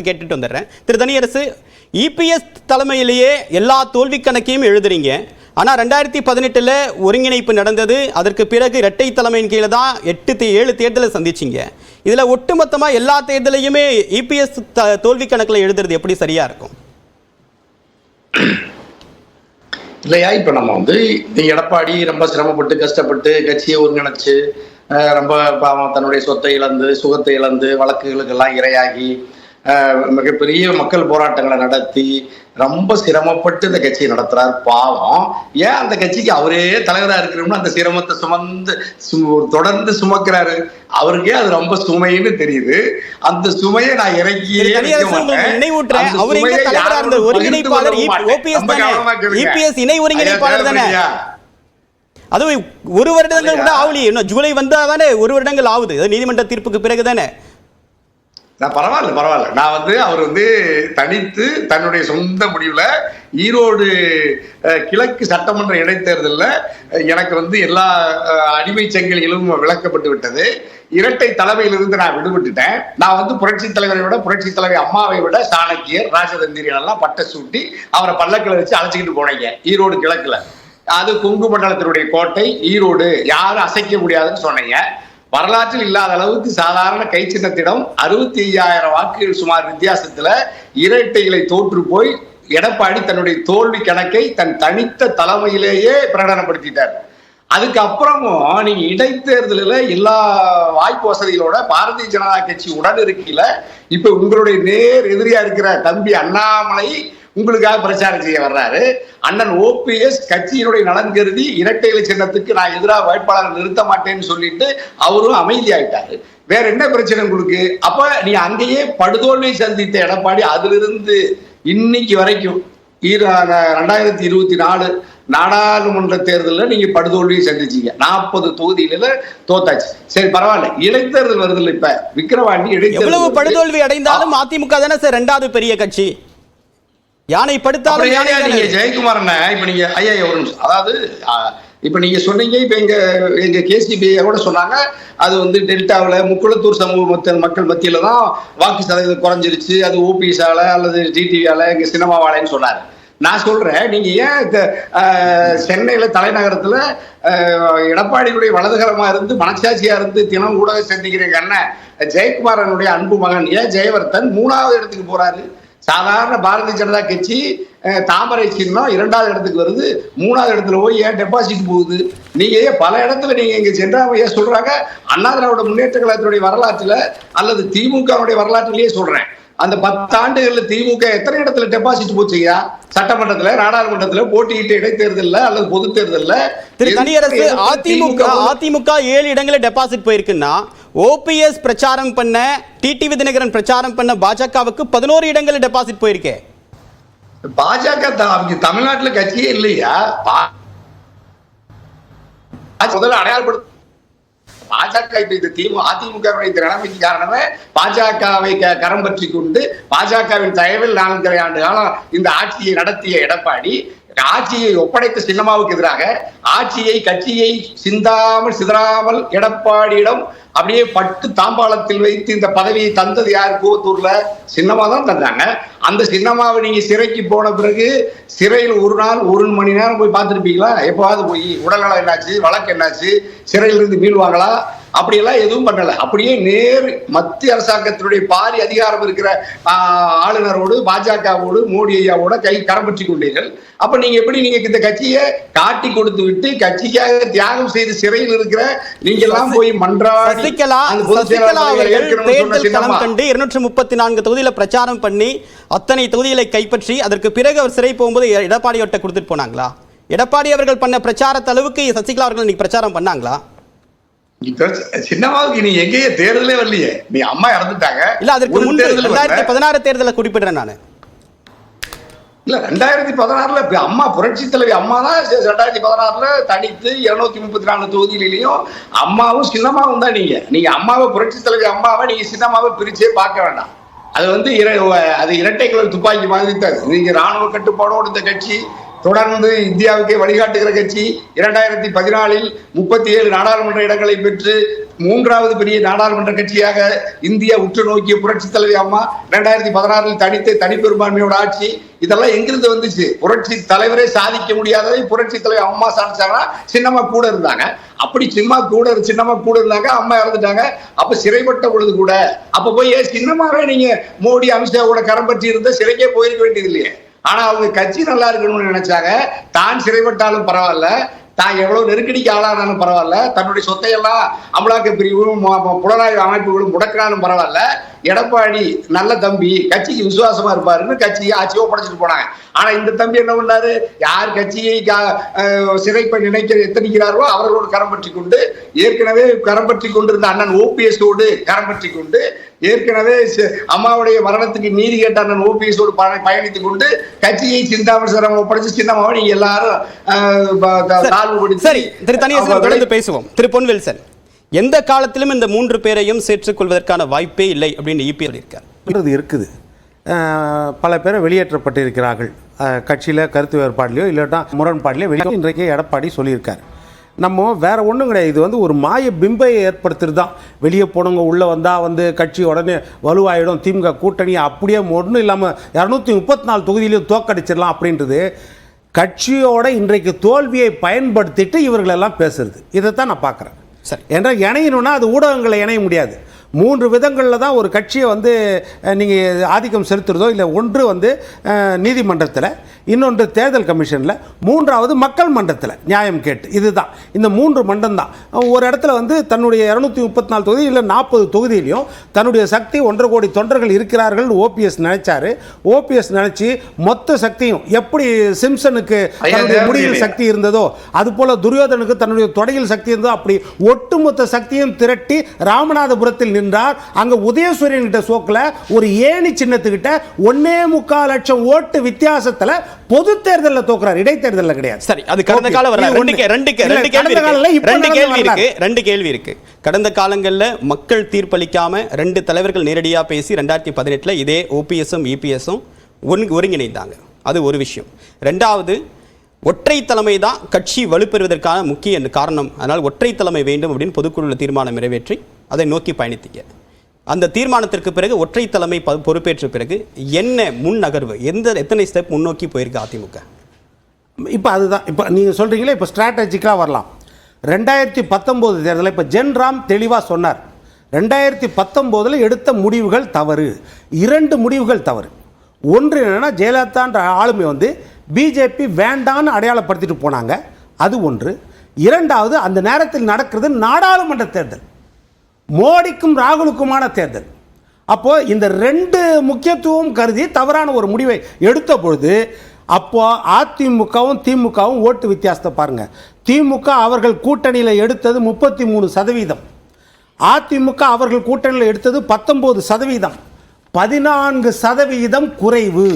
கேட்டுட்டு வந்துடுறேன். திரு தனியரசு இபிஎஸ் தலைமையிலேயே எல்லா தோல்வி கணக்கையும் எழுதுறீங்க. ஆனால் ரெண்டாயிரத்தி பதினெட்டில் ஒருங்கிணைப்பு நடந்தது. அதற்கு பிறகு இரட்டை தலைமையின் கீழே தான் எட்டு ஏழு தேர்தலை சந்திச்சிங்க. இதில் ஒட்டுமொத்தமாக எல்லா தேர்தலையுமே இபிஎஸ் தோல்வி கணக்கில் எழுதுறது எப்படி சரியா இருக்கும்? இல்லையா? இப்போ நம்ம வந்து எடப்பாடி ரொம்ப சிரமப்பட்டு கஷ்டப்பட்டு கட்சியை ஒருங்கிணைச்சு ரொம்ப பாவம் தன்னுடைய சொத்தை இழந்து சுகத்தை இழந்து வழக்குகளுக்கெல்லாம் இரையாகி மிகப்பெரிய மக்கள் போராட்டங்களை நடத்தி ரொம்ப சிரமப்பட்டு இந்த கட்சியை நடத்துறார் பாவம். ஏன் அந்த கட்சிக்கு அவரே தலைவரா இருக்கணும்னு அந்த சிரமத்தை சுமந்து தொடர்ந்து சுமக்கிறாரு. அவருக்கே அது ரொம்ப சுமைன்னு தெரியுது. அந்த சுமையை நான் இறக்கியே. நினைவூட்டுறேன் அவர் எங்க தலைவரா பகிர்ந்து ஒருங்கிணைப்பாளர். இபிஎஸ் இணை ஒருங்கிணைப்பாளர் தானே? அதுவும் ஒரு வருடங்கள் கூட ஆகலையே. இன்னும் ஜூலை வந்தா தானே ஒரு வருடங்கள் ஆகுது. நீதிமன்ற தீர்ப்புக்கு பிறகு தானே? நான் பரவாயில்ல பரவாயில்ல. நான் வந்து அவர் வந்து தனித்து தன்னுடைய சொந்த முடிவில் ஈரோடு கிழக்கு சட்டமன்ற இடைத்தேர்தலில் எனக்கு வந்து எல்லா அடிமை சங்கிலிகளும் விளக்கப்பட்டு விட்டது. இரட்டை தலைமையிலிருந்து நான் விடுபட்டுட்டேன். நான் வந்து புரட்சி தலைவரை விட புரட்சி தலைவர் அம்மாவை விட சாணக்கியர் ராஜதந்திரியெல்லாம் பட்டை சூட்டி அவரை பல்லக்கில் வச்சு அழைச்சிக்கிட்டு போனீங்க ஈரோடு கிழக்கில். அது கொங்கு மண்டலத்தினுடைய கோட்டை ஈரோடு. யாரும் அசைக்க முடியாதுன்னு சொன்னீங்க. வரலாற்றில் இல்லாத அளவுக்கு சாதாரண கை சின்னத்திடம் அறுபத்தி ஐயாயிரம் வாக்குகள் சுமார் வித்தியாசத்துல இரட்டைகளை தோற்று போய் எடப்பாடி தன்னுடைய தோல்வி கணக்கை தன் தனித்த தலைமையிலேயே பிரகடனப்படுத்திட்டார். அதுக்கப்புறமும் நீங்க இடைத்தேர்தலில் எல்லா வாய்ப்பு வசதிகளோட பாரதிய ஜனதா கட்சி உடன் இருக்கையில இப்ப உங்களுடைய நேர் எதிரியா இருக்கிற தம்பி அண்ணாமலை உங்களுக்காக பிரச்சாரம் செய்ய வர்றாரு. அண்ணன் ஓபிஎஸ் கட்சியினுடைய நலன் கருதி இரட்டை இலை சின்னத்துக்கு நான் எதிராக வேட்பாளர் நிறுத்த மாட்டேன்னு சொல்லிட்டு அவரும் அமைதியாயிட்டாரு. வேற என்ன பிரச்சனை உங்களுக்கு? அப்ப நீ அங்கேயே படுதோல்வி சந்தித்த எடப்பாடி அதிலிருந்து இன்னைக்கு வரைக்கும் ரெண்டாயிரத்தி இருபத்தி நாலு நாடாளுமன்ற தேர்தலில் நீங்க படுதோல்வியை சந்திச்சீங்க. நாற்பது தொகுதியில தோத்தாச்சு. சரி பரவாயில்ல. இடைத்தேர்தல் வருதுல்ல இப்ப. விக்கிரவாண்டி இடைத்தேர்தல். படுதோல்வி அடைந்தாலும் அதிமுக தானே சார் ரெண்டாவது பெரிய கட்சி? யானை படுத்தாலும் யானை. நீங்க ஜெயக்குமாரண்ண இப்ப நீங்க ஐயா ஒரு நிமிஷம். அதாவது இப்ப நீங்க சொன்னீங்க இப்ப எங்க எங்க கேசிபி கூட சொன்னாங்க அது வந்து டெல்டாவுல முக்குளத்தூர் சமூக மக்கள் மக்கள் மத்தியில தான் வாக்கு சதவீதம் குறைஞ்சிருச்சு. அது ஓபிஎஸ்ஆல அல்லது ஜிடிவியால எங்க சினிமாவாலன்னு சொன்னாரு. நான் சொல்றேன் நீங்க ஏன் சென்னையில தலைநகரத்துல எடப்பாடியுடைய வலதுகரமா இருந்து மனசாட்சியா இருந்து தினம் ஊடக சந்திக்கிறீங்க அண்ணன் ஜெயக்குமாரனுடைய அன்பு மகன் ஏன் ஜெயவர்தன் மூணாவது இடத்துக்கு போறாரு? சாதாரண பாரதிய ஜனதா கட்சி தாமரை சின்னம் இரண்டாவது இடத்துக்கு வருது. மூணாவது இடத்துல போய் ஏன் டெபாசிட் போகுது? நீங்க ஏன் பல இடத்துல நீங்க இங்க சென்றாங்க ஏன் சொல்றாங்க? அண்ணா திராவிட முன்னேற்ற கழகத்தினுடைய வரலாற்றுல அல்லது திமுகவுடைய வரலாற்றிலேயே சொல்றேன். அந்த பத்தாண்டுகள்ல திமுக எத்தனை இடத்துல டெபாசிட் போச்சுயா சட்டமன்றத்துல நாடாளுமன்றத்துல போட்டியிட்ட இடைத்தேர்தல்ல அல்லது பொது தேர்தல்ல? திரு தனியரசு அதிமுக திமுக அதிமுக ஏழு இடங்களில் டெபாசிட் போயிருக்குன்னா ஓபிஎஸ் பிரச்சாரம் பண்ண டிடிவி தினகரன் பிரச்சாரம் பண்ண பாஜகவுக்கு பதினோரு இடங்கள் டெபாசிட் போயிருக்கே. பாஜக தமிழ்நாட்டில் தமிழ்நாட்டுல கட்சியே இல்லையா? பா- முதல்ல அடையாளப்படுத்த பாஜக இப்ப இந்த திமுக அதிமுக நிலைமைக்கு காரணமே பாஜகவை க- கரம் பற்றி கொண்டு பாஜகவின் தயவில் நான்கரை ஆண்டு காலம் இந்த ஆட்சியை நடத்திய எடப்பாடி ஆட்சியை ஒப்படைத்த சின்னமாவுக்கு எதிராக ஆட்சியை கட்சியை சிந்தாமல் சிதறாமல் எடப்பாடியிடம் அப்படியே பட்டு தாம்பாளத்தில் வைத்து இந்த பதவியை தந்தது யார்? கூவத்தூர்ல சின்னமா தான் தந்தாங்க. அந்த சின்னமாவை நீங்க சிறைக்கு போன பிறகு சிறையில் ஒரு நாள் ஒரு மணி நேரம் போய் பார்த்துருப்பீங்களா? எப்பவாவது போய் உடல்நலம் என்னாச்சு? வழக்கு என்னாச்சு? சிறையிலிருந்து மீள்வாங்களா? அப்படியெல்லாம் எதுவும் பண்ணல. அப்படியே நேர் மத்திய அரசாங்கத்தினுடைய பாரி அதிகாரம் இருக்கிற ஆளுநரோடு பாஜகவோடு மோடி ஐயாவோட கை கரம் பற்றி கொண்டீர்கள். அப்ப நீங்க எப்படி நீங்க இந்த கட்சியை காட்டி கொடுத்து விட்டு கட்சிக்காக தியாகம் செய்து சிறையில் இருக்கிற நீங்க எல்லாம் போய் மன்றாடி. கண்டு இருநூற்றி முப்பத்தி நான்கு தொகுதியில பிரச்சாரம் பண்ணி அத்தனை தொகுதிகளை கைப்பற்றி அதற்கு பிறகு அவர் சிறை போகும்போது எடப்பாடியோட்ட கொடுத்துட்டு போனாங்களா? எடப்பாடி அவர்கள் பண்ண பிரச்சாரத்த அளவுக்கு சசிகலா அவர்கள் இன்னைக்கு பிரச்சாரம் பண்ணாங்களா? சின்னமாவுக்கு நீ எங்கேயே தேர்தலே வரலையே. நீ அம்மா இறந்துட்டாங்க. இல்ல அதற்கு முன்பு. ரெண்டாயிரத்தி பதினாறு தேர்தலை குறிப்பிடுறேன் நான். இல்ல ரெண்டாயிரத்தி பதினாறுல அம்மா புரட்சி தலைவி அம்மா தான் ரெண்டாயிரத்தி பதினாறுல தனித்து இருநூத்தி முப்பத்தி நாலு தொகுதியிலையும் அம்மாவும் சின்னமாவும் தான் நீங்க. நீங்க அம்மாவை புரட்சி தலைவி அம்மாவை நீங்க சின்னமாவை பிரிச்சே பார்க்க வேண்டாம். அது வந்து அது இரட்டை குழல் துப்பாக்கி மாதிரி தான். நீங்க ராணுவ கட்டுப்பாடோடு இந்த கட்சி தொடர்ந்து இந்தியாவுக்கே வழிகாட்டுகிற கட்சி இரண்டாயிரத்தி பதினாலில் முப்பத்தி ஏழு நாடாளுமன்ற இடங்களை பெற்று மூன்றாவது பெரிய நாடாளுமன்ற கட்சியாக இந்தியா உற்று நோக்கிய புரட்சி தலைவி அம்மா இரண்டாயிரத்தி பதினாறில் தனித்த தனிப்பெரும்பான்மையோட ஆட்சி. இதெல்லாம் எங்கிருந்து வந்துச்சு? புரட்சி தலைவரே சாதிக்க முடியாததை புரட்சி தலைவர் அம்மா சாதிச்சாங்கன்னா சின்னம்மா கூட இருந்தாங்க. அப்படி சின்னம்மா கூட சின்னம்மா கூட இருந்தாங்க அம்மா இறந்துட்டாங்க. அப்ப சிறைப்பட்ட பொழுது கூட அப்ப போய் சின்னமாவே நீங்க மோடி அமித்ஷா கூட கரம் பற்றி இருந்த சிறைக்கே போயிருக்க வேண்டியது இல்லையே ஆனா அவங்க கட்சி நல்லா இருக்கணும்னு நினைச்சாங்க. தான் சிறைப்பட்டாலும் பரவாயில்ல. தான் எவ்வளவு நெருக்கடிக்கு ஆளானாலும் பரவாயில்ல. தன்னுடைய சொத்தையெல்லாம் அமலாக்க பிரிவும் புலனாய்வு அமைப்புகளும் முடக்கினாலும் பரவாயில்ல. எடப்பாடி நல்ல தம்பி கட்சிக்கு விசுவாசமா இருப்பாருன்னு கட்சியை ஆட்சியோ படைச்சிட்டு போனாங்க. ஆனா இந்த தம்பி என்ன பண்ணாரு? யார் கட்சியை சிறைப்ப நினைக்க எத்தனிக்கிறார்களோ அவர்களோடு கரம் பற்றி கொண்டு ஏற்கனவே கரம் பற்றி கொண்டிருந்த அண்ணன் ஓபிஎஸ் ஓடு கரம் பற்றி கொண்டு ஏற்கனவே அம்மாவுடைய மரணத்துக்கு நீதி கேட்ட அண்ணன் ஓபிஎஸ் ஓடு பய- பயணித்துக் கொண்டு கட்சியை சிந்தாமணி ஒப்படைச்சு சின்னமாவை நீங்க எல்லாரும் சரி திரு தொடர்ந்து பேசுவோம். திரு பொன்வெல்சன். எந்த காலத்திலும் இந்த மூன்று பேரையும் சேர்த்துக்கொள்வதற்கான வாய்ப்பே இல்லை அப்படின்னு இபி சொல்லியிருக்கார். இருக்குது. பல பேரை வெளியேற்றப்பட்டிருக்கிறார்கள். கட்சியில் கருத்து வேறுபாடுலையோ இல்லாட்டா முரண்பாடுலையோ வெளியே இன்றைக்கே எடப்பாடி சொல்லியிருக்கார். நம்ம வேறு ஒன்றும் கிடையாது. இது வந்து ஒரு மாய பிம்பையை ஏற்படுத்துறது தான். வெளியே போனவங்க உள்ளே வந்தால் வந்து கட்சி உடனே வலுவாயிடும். திமுக கூட்டணி அப்படியே ஒன்றும் இல்லாமல் இரநூத்தி முப்பத்தி நாலு தொகுதியிலையும் தோக்கடிச்சிடலாம் அப்படின்றது கட்சியோட இன்றைக்கு தோல்வியை பயன்படுத்திட்டு இவர்களெல்லாம் பேசுறது. தான் நான் பார்க்குறேன். சரி. என்றால் இணையணும்னா அது ஊடகங்களை இணைய முடியாது மூன்று விதங்களில் தான் ஒரு கட்சியை வந்து நீங்கள் ஆதிக்கம் செலுத்துறதோ இல்லை ஒன்று வந்து நீதிமன்றத்தில் இன்னொன்று தேர்தல் கமிஷனில் மூன்றாவது மக்கள் மன்றத்தில் நியாயம் கேட்டு. இதுதான். இந்த மூன்று மன்றம் தான் ஒரு இடத்துல வந்து தன்னுடைய இரநூத்தி முப்பத்தி நாலு தொகுதி இல்லை நாற்பது தொகுதியிலையும் தன்னுடைய சக்தி ஒன்றரை கோடி தொண்டர்கள் இருக்கிறார்கள் ஓபிஎஸ் நினைச்சாரு. ஓபிஎஸ் நினைச்சு மொத்த சக்தியும் எப்படி சிம்சனுக்கு தன்னுடைய முடியில்? சக்தி இருந்ததோ அதுபோல துரியோதனுக்கு தன்னுடைய தொடையில் சக்தி இருந்ததோ அப்படி ஒட்டுமொத்த சக்தியும் திரட்டி ராமநாதபுரத்தில் நின்றார் அங்க உதயசூரியன் கிட்ட சோக்குல ஒரு ஏணி சின்னத்துக்கிட்ட ஒன்னே முக்கால் லட்சம் ஓட்டு வித்தியாசத்துல பொது தேர்தலில் தோக்குறார். இடைத்தேர்தலில் கிடையாது. சரி அது கடந்த. கால ரெண்டு கேள்வி இருக்கு. ரெண்டு கேள்வி இருக்கு. கடந்த காலங்கள்ல மக்கள் தீர்ப்பளிக்காம ரெண்டு தலைவர்கள் நேரடியா பேசி ரெண்டாயிரத்தி பதினெட்டுல இதே ஓபிஎஸும் இபிஎஸும் ஒருங்கிணைந்தாங்க. அது ஒரு விஷயம். ரெண்டாவது ஒற்றை தலைமை தான் கட்சி வலுப்பெறுவதற்கான முக்கிய காரணம். அதனால் ஒற்றை தலைமை வேண்டும் அப்படின்னு பொதுக்குழுல தீர்மானம் நிறைவேற்றி அதை நோக்கி பயணித்தீங்க. அந்த தீர்மானத்திற்கு பிறகு ஒற்றை தலைமை பொறுப்பேற்ற பிறகு என்ன முன் நகர்வு எந்த எத்தனை ஸ்டெப் முன்னோக்கி போயிருக்கு அதிமுக? இப்போ அதுதான். இப்போ நீங்கள் சொல்கிறீங்களே இப்போ ஸ்ட்ராட்டஜிக்காக வரலாம். ரெண்டாயிரத்தி பத்தொம்போது தேர்தலில் இப்போ ஜென்ராம் தெளிவாக சொன்னார். ரெண்டாயிரத்தி பத்தொம்போதில் எடுத்த முடிவுகள் தவறு. இரண்டு முடிவுகள் தவறு. ஒன்று என்னென்னா ஜெயலலிதான்ற ஆளுமை வந்து பிஜேபி வேண்டான்னு அடையாளப்படுத்திட்டு போனாங்க. அது ஒன்று. இரண்டாவது அந்த நேரத்தில் நடக்கிறது நாடாளுமன்ற தேர்தல். மோடிக்கும் ராகுலுக்குமான தேர்தல். அப்போ இந்த ரெண்டு முக்கியத்துவம் கருதி தவறான ஒரு முடிவை எடுத்த பொழுது அப்போ அதிமுகவும் திமுகவும் ஓட்டு வித்தியாசத்தை பாருங்க. திமுக அவர்கள் கூட்டணியில் எடுத்தது முப்பத்தி மூணு சதவீதம். அதிமுக அவர்கள் கூட்டணியில் எடுத்தது பத்தொன்பது சதவீதம். பதினான்கு சதவீதம் குறைவு.